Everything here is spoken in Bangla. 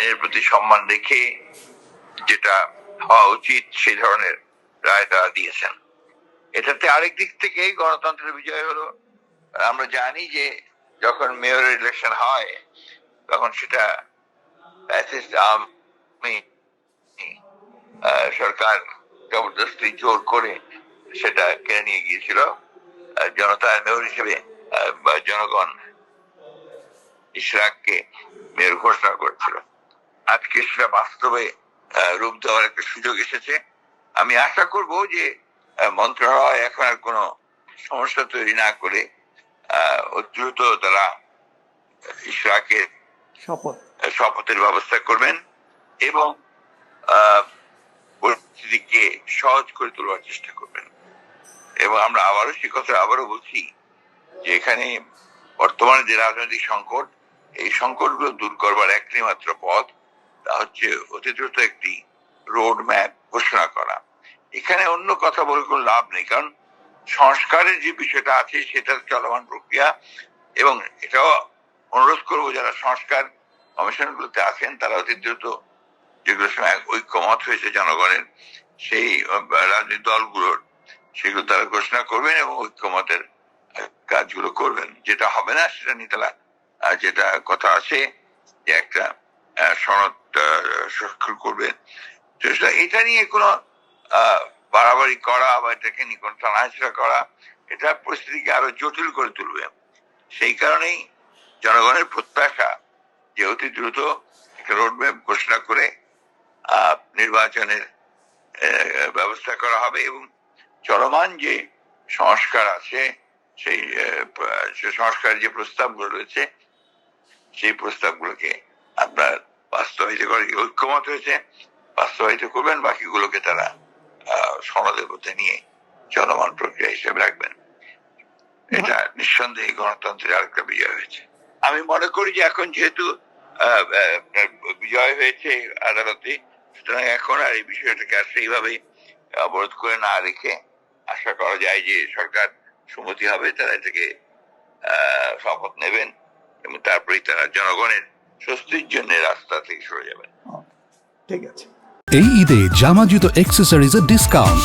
আইনের প্রতি সম্মান রেখে যেটা হওয়া উচিত সেই ধরনের রায় তারা দিয়েছেন। এটাতে আরেক দিক থেকে গণতন্ত্রের বিজয় হলো আমরা জানি যে যখন মেয়র ইলেকশন হয় তখন সেটা সরকার জবরদস্তি জোর করে সেটা কেড়ে নিয়ে গিয়েছিল। আহ, জনতার মেয়র হিসেবে জনগণ ইশরাককে মেয়র ঘোষণা করেছিল। আজকে সেটা বাস্তবে রূপ দেওয়ার একটা সুযোগ এসেছে। আমি আশা করব যে মন্ত্রণালয় এখন আর কোনো সমস্যা তৈরি না করে দ্রুত তারা শপথ। শপথের ব্যবস্থা করবেন এবং পরিস্থিতিকে সহজ করে তোলার চেষ্টা করবেন। এবং আমরা আবারও সে কথা আবারও বলছি যে এখানে বর্তমানে যে রাজনৈতিক সংকট এই সংকটগুলো দূর করবার একটি মাত্র পথ তা হচ্ছে অতি দ্রুত একটি রোড ম্যাপ ঘোষণা করা। এখানে অন্য কথা বলে কোনো লাভ নেই, কারণ সংস্কারের যে বিষয়টা আছে সেটা চলমান প্রক্রিয়া এবং এটাও অনুরোধ করব যারা সংস্কার কমিশনগুলোতে আছেন, তারা অতি দ্রুত যেগুলোর সময় ঐক্যমত হয়েছে জনগণের, সেই রাজনৈতিক দলগুলোর, সেগুলো তারা ঘোষণা করবেন এবং ঐক্যমতের কাজগুলো করবেন। যেটা হবে না সেটা নিয়ে তারা যেটা কথা আছে যে একটা সনদ স্বাক্ষর এটা নিয়ে কোনো বাড়াবাড়ি করা বা এটাকে নিয়ে টানাহেচড়া করা এটা পরিস্থিতিকে আরও জটিল করে তুলবে। সেই কারণেই জনগণের প্রত্যাশা যে অতি দ্রুত রোডম্যাপ ঘোষণা করে নির্বাচনের ব্যবস্থা করা হবে এবং চলমান যে সংস্কার আছে সেই আহ, প- সে সংস্কার যে প্রস্তাবগুলো রয়েছে সেই প্রস্তাবগুলোকে আপনার বাস্তবায়িত করে, ঐক্যমত হয়েছে, বাস্তবায়িত করবেন, বাকিগুলোকে তারা সনদের মধ্যে নিয়ে চলমান প্রক্রিয়া হিসেবে রাখবেন। এটা নিঃসন্দেহে গণতন্ত্রের আরেকটা বিজয় হয়েছে। আমি মনে করি যে এখন যেহেতু বিজয় হয়েছে আদালতে, সুতরাং এখন আর এই বিষয়টাকে আর সেইভাবে অবরোধ করে না রেখে আশা করা যায় যে সরকার সম্মতি হবে, তারা এটাকে শপথ নেবেন এবং তারপরেই তারা জনগণের স্বস্তির জন্য রাস্তা থেকে সরে যাবেন। ঠিক আছে। এই ঈদে জামা জুতো অ্যাক্সেসরিজের ডিসকাউন্ট